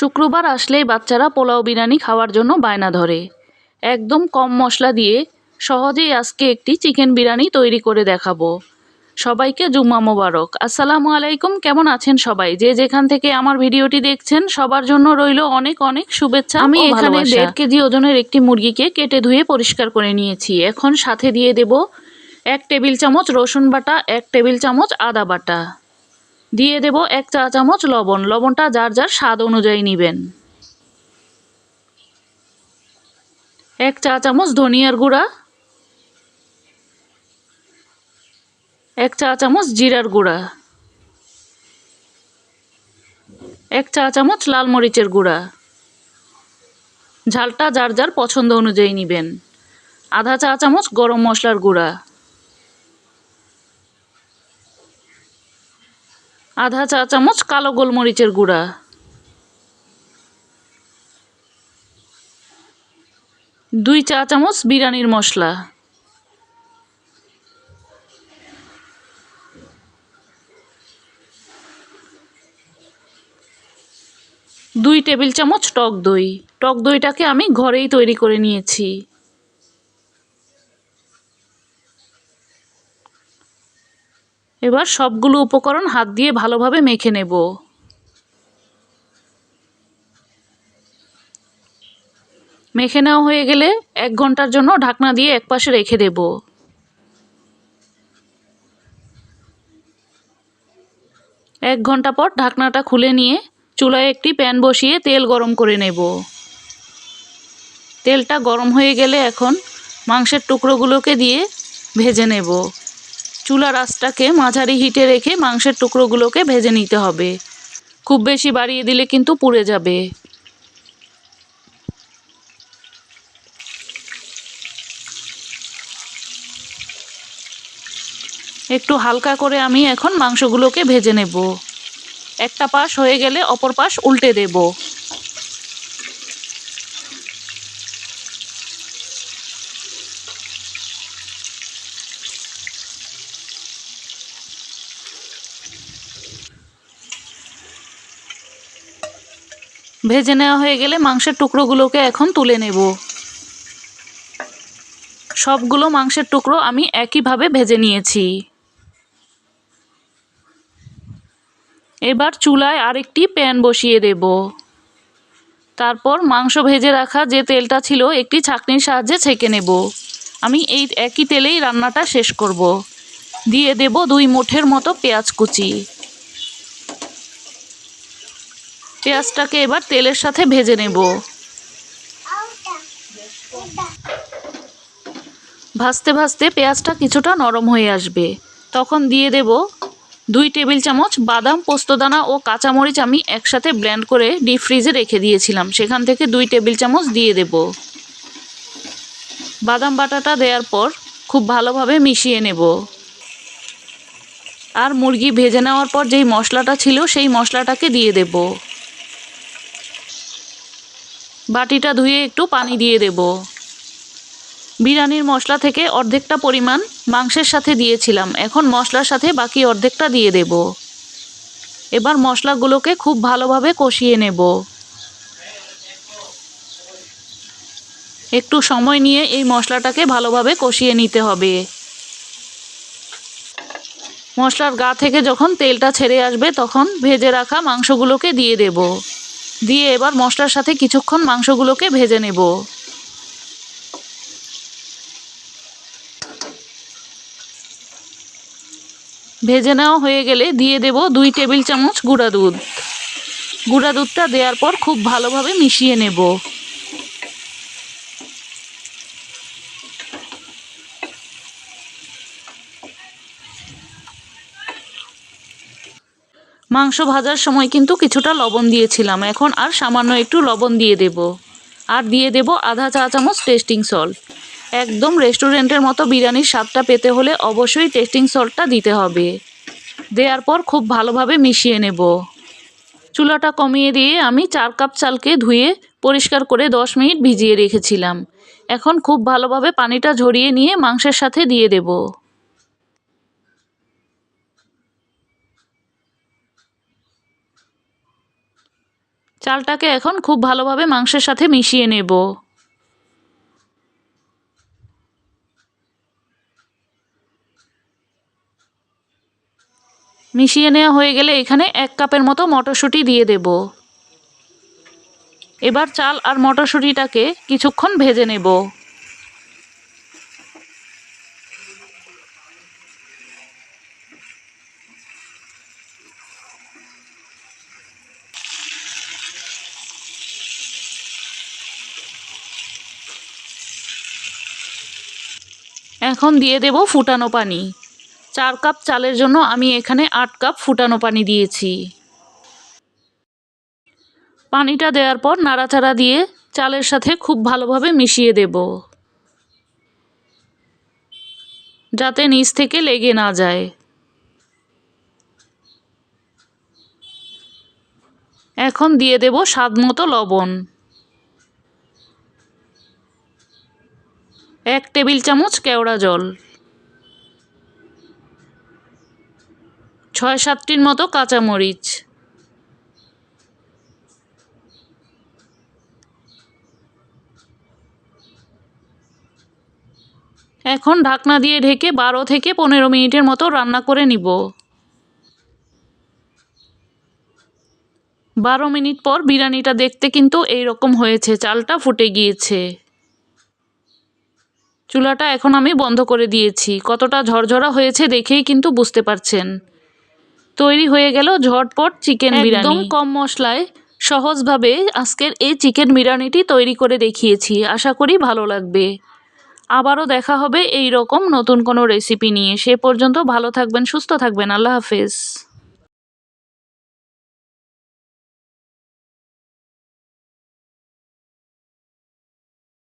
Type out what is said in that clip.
শুক্রবার আসলেই বাচ্চারা পোলাও বিরিয়ানি খাওয়ার জন্য বায়না ধরে। একদম কম মশলা দিয়ে সহজেই আজকে একটি চিকেন বিরিয়ানি তৈরি করে দেখাবো। সবাইকে জুম্মা মোবারক। আসসালামু আলাইকুম কেমন আছেন সবাই? যে যেখান থেকে আমার ভিডিওটি দেখছেন সবার জন্য রইল অনেক অনেক শুভেচ্ছা আমি এখানে দেড় কেজি ওজনের একটি মুরগিকে কেটে ধুয়ে পরিষ্কার করে নিয়েছি। এখন সাথে দিয়ে দেব এক টেবিল চামচ রসুন বাটা এক টেবিল চামচ আদা বাটা। দিয়ে দেব এক চা চামচ লবণ। লবণটা যার যার স্বাদ অনুযায়ী নেবেন। এক চা চামচ ধনিয়ার গুঁড়া। এক চা চামচ জিরার গুঁড়া। এক চা চামচ লাল মরিচের গুঁড়া। ঝালটা যার যার পছন্দ অনুযায়ী নেবেন। আধা চা চামচ গরম মশলার গুঁড়া। আধা চা চামচ কালো গোলমরিচের গুঁড়া। দুই চা চামচ বিরিয়ানির মশলা। দুই টেবিল চামচ টক দই। টক দইটাকে আমি ঘরেই তৈরি করে নিয়েছি। এবার সবগুলো উপকরণ হাত দিয়ে ভালোভাবে মেখে নেব। মেখে নেওয়া হয়ে গেলে এক ঘণ্টার জন্য ঢাকনা দিয়ে একপাশে রেখে দেব। এক ঘণ্টা পর ঢাকনাটা খুলে নিয়ে চুলায় একটি প্যান বসিয়ে তেল গরম করে নেব। তেলটা গরম হয়ে গেলে এখন মাংসের টুকরোগুলোকে দিয়ে ভেজে নেব। চুলার আঁচটাকে মাঝারি হিটে রেখে মাংসের টুকরোগুলোকে ভেজে নিতে হবে। খুব বেশি বাড়িয়ে দিলে কিন্তু পুড়ে যাবে। একটু হালকা করে আমি এখন মাংসগুলোকে ভেজে নেব। একটা পাশ হয়ে গেলে অপর পাশ উল্টে দেব। ভেজে নেওয়া হয়ে গেলে মাংসের টুকরোগুলোকে এখন তুলে নেব। সবগুলো মাংসের টুকরো আমি একইভাবে ভেজে নিয়েছি। এবার চুলায় আরেকটি প্যান বসিয়ে দেব। তারপর মাংস ভেজে রাখা যে তেলটা ছিল একটি ছাঁকনির সাহায্যে ছেঁকে নেব। আমি এই একই তেলেই রান্নাটা শেষ করব। দিয়ে দেব দুই মুঠের মতো পেঁয়াজ কুচি। পেঁয়াজটাকে এবার তেলের সাথে ভেজে নেব। ভাজতে ভাজতে পেঁয়াজটা কিছুটা নরম হয়ে আসবে। তখন দিয়ে দেব দুই টেবিল চামচ বাদাম, পোস্তদানা ও কাঁচামরিচ আমি একসাথে ব্লেন্ড করে ডিপ ফ্রিজে রেখে দিয়েছিলাম। সেখান থেকে দুই টেবিল চামচ দিয়ে দেব। বাদাম বাটাটা দেওয়ার পর খুব ভালোভাবে মিশিয়ে নেব। আর মুরগি ভেজে নেওয়ার পর যেই মশলাটা ছিল সেই মশলাটাকে দিয়ে দেব। বাটিটা ধুয়ে একটু পানি দিয়ে দেব। বিরিয়ানির মশলা থেকে অর্ধেকটা পরিমাণ মাংসের সাথে দিয়েছিলাম। এখন মশলার সাথে বাকি অর্ধেকটা দিয়ে দেব। এবার মশলাগুলোকে খুব ভালোভাবে কষিয়ে নেব। একটু সময় নিয়ে এই মশলাটাকে ভালোভাবে কষিয়ে নিতে হবে। মশলার গা থেকে যখন তেলটা ছেড়ে আসবে, তখন ভেজে রাখা মাংসগুলোকে দিয়ে দেব। দিয়ে এবার মশলার সাথে কিছুক্ষণ মাংসগুলোকে ভেজে নেব। ভেজে নেওয়া হয়ে গেলে দিয়ে দেব দুই টেবিল চামচ গুঁড়া দুধ। গুঁড়া দুধটা দেওয়ার পর খুব ভালোভাবে মিশিয়ে নেব। মাংস ভাজার সময় কিন্তু কিছুটা লবণ দিয়েছিলাম। এখন আর সামান্য একটু লবণ দিয়ে দেব। আর দিয়ে দেব আধা চা চামচ টেস্টিং সল্ট। একদম রেস্টুরেন্টের মতো বিরিয়ানির স্বাদটা পেতে হলে অবশ্যই টেস্টিং সল্টটা দিতে হবে। দেওয়ার পর খুব ভালোভাবে মিশিয়ে নেব। চুলাটা কমিয়ে দিয়ে আমি চার কাপ চালকে ধুয়ে পরিষ্কার করে দশ মিনিট ভিজিয়ে রেখেছিলাম। এখন খুব ভালোভাবে পানিটা ঝরিয়ে নিয়ে মাংসের সাথে দিয়ে দেব। চালটাকে এখন খুব ভালোভাবে মাংসের সাথে মিশিয়ে নেব। মিশিয়ে নেওয়া হয়ে গেলে এখানে এক কাপের মতো মটরশুঁটি দিয়ে দেব। এবার চাল আর মটরশুঁটিটাকে কিছুক্ষণ ভেজে নেব। এখন দিয়ে দেব ফুটানো পানি। চার কাপ চালের জন্য আমি এখানে আট কাপ ফুটানো পানি দিয়েছি। পানিটা দেওয়ার পর নাড়াচাড়া দিয়ে চালের সাথে খুব ভালোভাবে মিশিয়ে দেব। যাতে নিচ থেকে লেগে না যায়। এখন দিয়ে দেব স্বাদ মতো লবণ। এক টেবিল চামচ কেওড়া জল। ছয় সাতটির মতো কাঁচামরিচ। এখন ঢাকনা দিয়ে ঢেকে বারো থেকে পনেরো মিনিটের মতো রান্না করে নিব। বারো মিনিট পর বিরিয়ানিটা দেখতে কিন্তু এই রকম হয়েছে, চালটা ফুটে গিয়েছে। চুলাটা এখন আমি বন্ধ করে দিয়েছি। কতটা ঝরঝরা হয়েছে দেখেই কিন্তু বুঝতে পারছেন। তৈরি হয়ে গেল ঝটপট চিকেন বিরিয়ানি। একদম কম মশলায় সহজভাবে আজকের এই চিকেন বিরিয়ানিটি তৈরি করে দেখিয়েছি। আশা করি ভালো লাগবে। আবারও দেখা হবে এই রকম নতুন কোনো রেসিপি নিয়ে। সে পর্যন্ত ভালো থাকবেন সুস্থ থাকবেন। আল্লাহ হাফেজ।